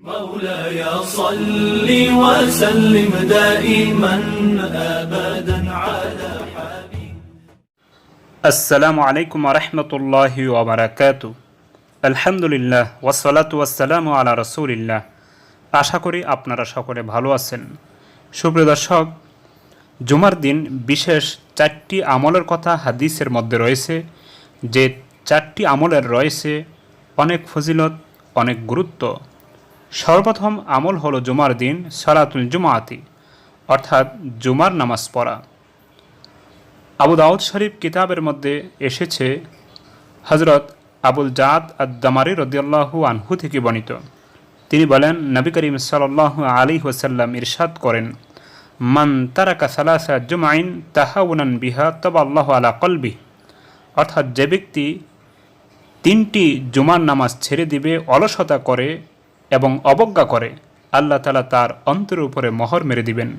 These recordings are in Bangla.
مولاي صل وسلم دائما ابدا على حبيبك আসসালামু আলাইকুম রহমতুল্লাহ ওবরাকাতু আলহামদুলিল্লাহ ওয়াসালাতু ওয়াসালামু আলা রসুলিল্লাহ আশা করি আপনারা সকলে ভালো আছেন সুপ্রিয় দর্শক জুমার দিন বিশেষ চারটি আমলের কথা হাদিসের মধ্যে রয়েছে যে চারটি আমলের রয়েছে অনেক ফজিলত অনেক গুরুত্ব সর্বপ্রথম আমল হলো জুমার দিন, সলাতুল জুমাআতি অর্থাৎ জুমার নামাজ পড়া। আবু দাউদ শরীফ কিতাবের মধ্যে এসেছে হজরত আবুল জাদ আদামারি রদিয়াল্লাহু আনহু থেকে বর্ণিত। তিনি বলেন, নবী করিম সাল্লাহ আলী ওসাল্লাম ইরশাদ করেন, মান তারাকা সালাসা জুমাইন তাহাউনান বিহা তব আল্লাহ আলা কলবি অর্থাৎ যে ব্যক্তি তিনটি জুমার নামাজ ছেড়ে দিবে, অলসতা করে এবং অবজ্ঞা করে, আল্লাহ তালা তার অন্তরের উপরে মোহর মেরে দিবেন।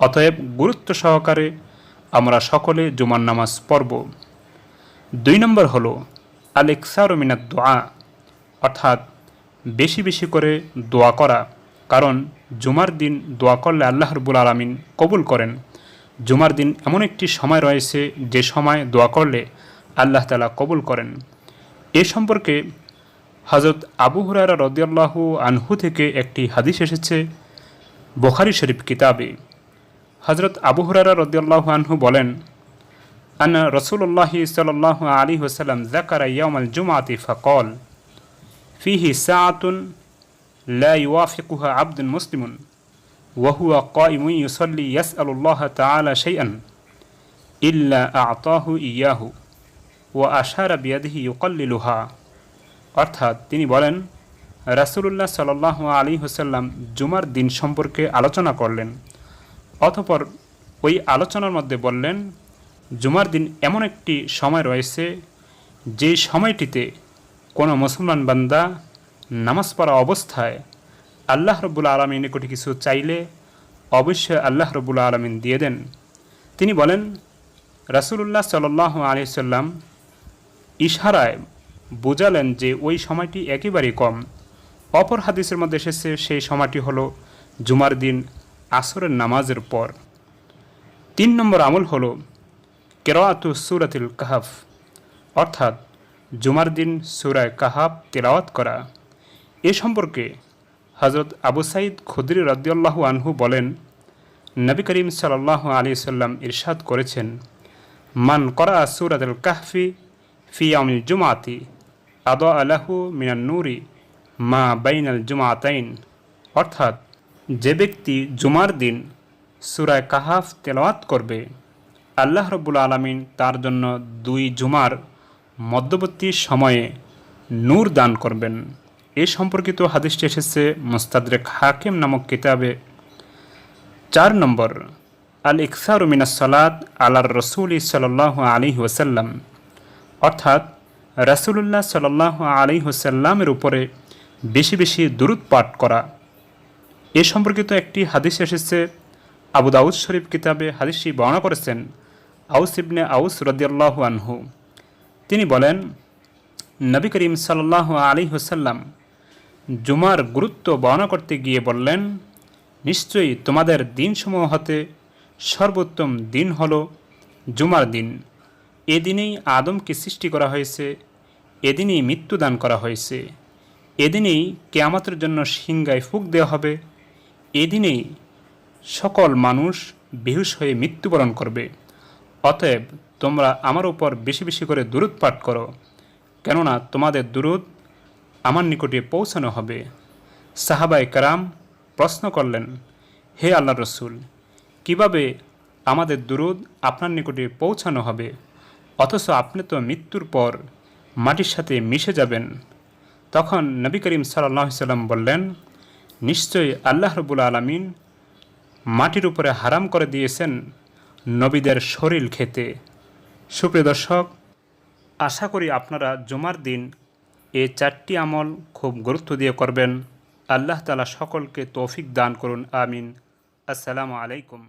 অতএব গুরুত্ব সহকারে আমরা সকলে জুমার নামাজ পড়ব। দুই নম্বর হলো আলেকসার মিনাত দোয়া অর্থাৎ বেশি বেশি করে দোয়া করা। কারণ জুমার দিন দোয়া করলে আল্লাহ রবুল আলমিন কবুল করেন। জুমার দিন এমন একটি সময় রয়েছে যে সময় দোয়া করলে আল্লাহ তালা কবুল করেন। এ সম্পর্কে হজরত আবু হুরারা রদিয়াল্লাহু আনহু থেকে একটি হাদিস এসেছে বোখারি শরীফ কিতাবে হজরত আবু হুরারা রদিয়াল্লাহু আনহু বলেন আন রসুল্লাহ সাল্লাহ আলী ওসালাম জাকারা ইয়ামাল জুমাতি ফকল ফিহি সাআতুন লা ইউয়াফিকুহা আব্দুন মুসলিমুন وهو قائم يصلي يسأل الله تعالى شيئا إلا أعطاه إياه وأشار بيده يقللها অর্থাৎ তিনি বলেন, রাসুলুল্লাহ সাল্লাহ আলী হোসাল্লাম জুমার দিন সম্পর্কে আলোচনা করলেন। অতপর ওই আলোচনার মধ্যে বললেন, জুমার দিন এমন একটি সময় রয়েছে, যে সময়টিতে কোনো মুসলমান বান্দা নামাজ পড়া অবস্থায় আল্লাহ রব্বুল আলমীর নিকটে কিছু চাইলে অবশ্যই আল্লাহ রব্বুল আলমিন দিয়ে দেন। তিনি বলেন, রাসুলুল্লাহ সাল্লাহ আলি সাল্লাম ইশারায় বোঝালেন যে ওই সময়টি একেবারেই কম। অপর হাদিসের মধ্যে এসেছে, সেই সময়টি হলো জুমার দিন, আসরের নামাজের পর। তিন নম্বর আমল হলো কেরাতু সুরাতিল কাহাফ, অর্থাৎ জুমার দিন সুরায় কাহাব তেলাওয়াত করা। এ সম্পর্কে হজরত আবু সাইদ খুদ্রি রদিয়াল্লাহু আনহু বলেন, নবী করিম সাল্লাহ আলী সাল্লাম ইরশাদ করেছেন, মান করা সুরাতুল কাহফি ফিয়ামিল জুমাতি আদ আলাহু মিনান নুরি মা বাইনাল জুমাতাইন। অর্থাৎ যে ব্যক্তি জুমার দিন সুরায় কাহাফ তেলাওয়াত করবে, আল্লাহ রব্বুল আলমিন তার জন্য দুই জুমার মধ্যবর্তী সময়ে নূর দান করবেন। এ সম্পর্কিত হাদিসটি এসেছে মুস্তাদরেক হাকিম নামক কিতাবে। চার নম্বর, আল ইকসার মিনাস সালাদ আলার রসুল সাল্লাহ আলী ওসাল্লাম অর্থাৎ রাসুলুল্লাহ সাল্লাহ আলী হোসাল্লামের উপরে বেশি বেশি দূরত পাঠ করা। এ সম্পর্কিত একটি হাদিস এসেছে। আবু দাউদ শরীফ কিতাবে হাদিসটি বর্ণনা করেছেন আউস ইবনে আউস রদিয়াল্লাহু আনহু। তিনি বলেন, নবী করিম সাল্লাহ আলী হোসাল্লাম জুমার গুরুত্ব বর্ণনা করতে গিয়ে বললেন, নিশ্চয়ই তোমাদের দিনসমূহ হতে সর্বোত্তম দিন হল জুমার দিন। এদিনেই আদমকে সৃষ্টি করা হয়েছে, এদিনেই মৃত্যুদান করা হয়েছে, এদিনেই কেয়ামতের জন্য সিংগায় ফুক দেওয়া হবে, এদিনেই সকল মানুষ বেহুশ হয়ে মৃত্যুবরণ করবে। অতএব তোমরা আমার উপর বেশি বেশি করে দূরত পাঠ করো, কেননা তোমাদের দূরত আমার নিকটে পৌঁছানো হবে। সাহাবাই কারাম প্রশ্ন করলেন, হে আল্লাহ রসুল, কীভাবে আমাদের দূরত আপনার নিকটে পৌঁছানো হবে? অথচ আপনি তো মৃত্যুর পর মাটির সাথে মিশে যাবেন। তখন নবী করিম সাল্লাহ সাল্লাম বললেন, নিশ্চয়ই আল্লাহ রবুল আলমিন মাটির উপরে হারাম করে দিয়েছেন নবীদের শরীর খেতে। সুপ্রিয় দর্শক, আশা করি আপনারা জুমার দিন এই চারটি আমল খুব গুরুত্ব দিয়ে করবেন। আল্লাহ তালা সকলকে তৌফিক দান করুন, আমিন। আসসালামু আলাইকুম।